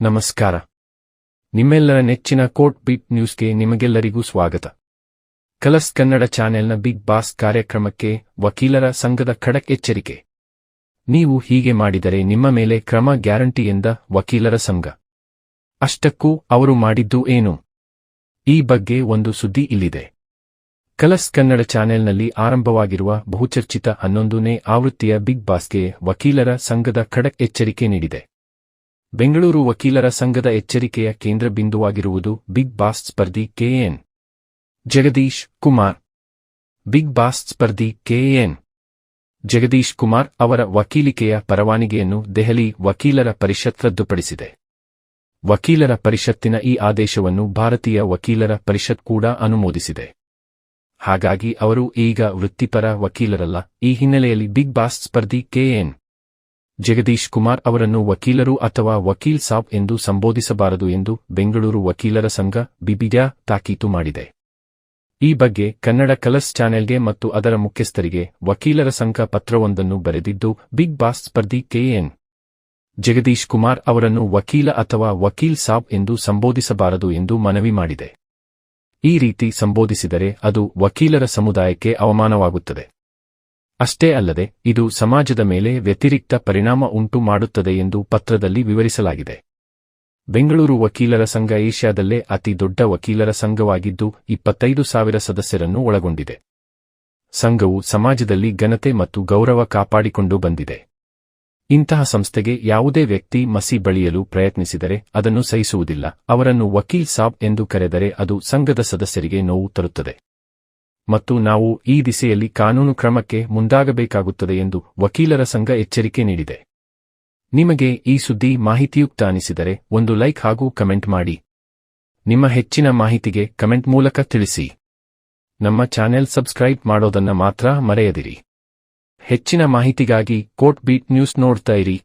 ನಮಸ್ಕಾರ. ನಿಮ್ಮೆಲ್ಲರ ನೆಚ್ಚಿನ ಕೋರ್ಟ್ ಬೀಟ್ ನ್ಯೂಸ್ಗೆ ನಿಮಗೆಲ್ಲರಿಗೂ ಸ್ವಾಗತ. ಕಲರ್ಸ್ ಕನ್ನಡ ಚಾನೆಲ್ನ ಬಿಗ್ ಬಾಸ್ ಕಾರ್ಯಕ್ರಮಕ್ಕೆ ವಕೀಲರ ಸಂಘದ ಖಡಕ್ ಎಚ್ಚರಿಕೆ. ನೀವು ಹೀಗೆ ಮಾಡಿದರೆ ನಿಮ್ಮ ಮೇಲೆ ಕ್ರಮ ಗ್ಯಾರಂಟಿ ಎಂದ ವಕೀಲರ ಸಂಘ. ಅಷ್ಟಕ್ಕೂ ಅವರು ಮಾಡಿದ್ದು ಏನು? ಈ ಬಗ್ಗೆ ಒಂದು ಸುದ್ದಿ ಇಲ್ಲಿದೆ. ಕಲರ್ಸ್ ಕನ್ನಡ ಚಾನೆಲ್ನಲ್ಲಿ ಆರಂಭವಾಗಿರುವ ಬಹುಚರ್ಚಿತ ಹನ್ನೊಂದನೇ ಆವೃತ್ತಿಯ ಬಿಗ್ ಬಾಸ್ಗೆ ವಕೀಲರ ಸಂಘದ ಖಡಕ್ ಎಚ್ಚರಿಕೆ ನೀಡಿದೆ. ಬೆಂಗಳೂರು ವಕೀಲರ ಸಂಘದ ಎಚ್ಚರಿಕೆಯ ಕೇಂದ್ರ ಬಿಂದುವಾಗಿರುವುದು big Boss ಸ್ಪರ್ಧಿ KN Jagadish Kumar. Big Boss ಸ್ಪರ್ಧಿ K N Jagadish Kumar ಅವರ ವಕೀಲಿಕೆಯ ಪರವಾನಿಗೆಯನ್ನು ದೆಹಲಿ ವಕೀಲರ ಪರಿಷತ್ ರದ್ದುಪಡಿಸಿದೆ. ವಕೀಲರ ಪರಿಷತ್ತಿನ ಈ ಆದೇಶವನ್ನು ಭಾರತೀಯ ವಕೀಲರ ಪರಿಷತ್ ಕೂಡ ಅನುಮೋದಿಸಿದೆ. ಹಾಗಾಗಿ ಅವರು ಈಗ ವೃತ್ತಿಪರ ವಕೀಲರಲ್ಲ, ಈ ಹಿನ್ನೆಲೆಯಲ್ಲಿ ಬಿಗ್ ಬಾಸ್ ಸ್ಪರ್ಧಿ ಕೆಎನ್ ಜಗದೀಶ್ ಕುಮಾರ್ ಅವರನ್ನು ವಕೀಲರು ಅಥವಾ ವಕೀಲ್ ಸಾಬ್ ಎಂದು ಸಂಬೋಧಿಸಬಾರದು ಎಂದು ಬೆಂಗಳೂರು ವಕೀಲರ ಸಂಘ ಬಿಬಿಡ್ಯಾ ತಾಕೀತು ಮಾಡಿದೆ. ಈ ಬಗ್ಗೆ ಕನ್ನಡ ಕಲರ್ಸ್ ಚಾನೆಲ್ಗೆ ಮತ್ತು ಅದರ ಮುಖ್ಯಸ್ಥರಿಗೆ ವಕೀಲರ ಸಂಘ ಪತ್ರವೊಂದನ್ನು ಬರೆದಿದ್ದು, ಬಿಗ್ ಬಾಸ್ ಸ್ಪರ್ಧಿ ಕೆಎನ್ ಜಗದೀಶ್ ಕುಮಾರ್ ಅವರನ್ನು ವಕೀಲ ಅಥವಾ ವಕೀಲ್ ಸಾಬ್ ಎಂದು ಸಂಬೋಧಿಸಬಾರದು ಎಂದು ಮನವಿ ಮಾಡಿದೆ. ಈ ರೀತಿ ಸಂಬೋಧಿಸಿದರೆ ಅದು ವಕೀಲರ ಸಮುದಾಯಕ್ಕೆ ಅವಮಾನವಾಗುತ್ತದೆ. ಅಷ್ಟೇ ಅಲ್ಲದೆ, ಇದು ಸಮಾಜದ ಮೇಲೆ ವ್ಯತಿರಿಕ್ತ ಪರಿಣಾಮ ಉಂಟು ಮಾಡುತ್ತದೆ ಎಂದು ಪತ್ರದಲ್ಲಿ ವಿವರಿಸಲಾಗಿದೆ. ಬೆಂಗಳೂರು ವಕೀಲರ ಸಂಘ ಏಷ್ಯಾದಲ್ಲೇ ಅತಿ ದೊಡ್ಡ ವಕೀಲರ ಸಂಘವಾಗಿದ್ದು, ಇಪ್ಪತ್ತೈದು ಸಾವಿರ ಸದಸ್ಯರನ್ನು ಒಳಗೊಂಡಿದೆ. ಸಂಘವು ಸಮಾಜದಲ್ಲಿ ಘನತೆ ಮತ್ತು ಗೌರವ ಕಾಪಾಡಿಕೊಂಡು ಬಂದಿದೆ. ಇಂತಹ ಸಂಸ್ಥೆಗೆ ಯಾವುದೇ ವ್ಯಕ್ತಿ ಮಸಿ ಬಳಿಯಲು ಪ್ರಯತ್ನಿಸಿದರೆ ಅದನ್ನು ಸಹಿಸುವುದಿಲ್ಲ, ಅವರನ್ನು ವಕೀಲ್ ಸಾಬ್ ಎಂದು ಕರೆದರೆ ಅದು ಸಂಘದ ಸದಸ್ಯರಿಗೆ ನೋವು ತರುತ್ತದೆ. ಮತ್ತು ನಾವು ಈ ದಿಸೆಯಲ್ಲಿ ಕಾನೂನು ಕ್ರಮಕ್ಕೆ ಮುಂದಾಗಬೇಕಾಗುತ್ತದೆ ಎಂದು ವಕೀಲರ ಸಂಘ ಎಚ್ಚರಿಕೆ ನೀಡಿದೆ. ನಿಮಗೆ ಈ ಸುದ್ದಿ ಮಾಹಿತಿಯುಕ್ತ ಅನಿಸಿದರೆ ಒಂದು ಲೈಕ್ ಹಾಗೂ ಕಮೆಂಟ್ ಮಾಡಿ. ನಿಮ್ಮ ಹೆಚ್ಚಿನ ಮಾಹಿತಿಗೆ ಕಮೆಂಟ್ ಮೂಲಕ ತಿಳಿಸಿ. ನಮ್ಮ ಚಾನೆಲ್ ಸಬ್ಸ್ಕ್ರೈಬ್ ಮಾಡೋದನ್ನ ಮಾತ್ರ ಮರೆಯದಿರಿ. ಹೆಚ್ಚಿನ ಮಾಹಿತಿಗಾಗಿ ಕೋರ್ಟ್ ಬೀಟ್ ನ್ಯೂಸ್ ನೋಡ್ತಾ ಇರಿ.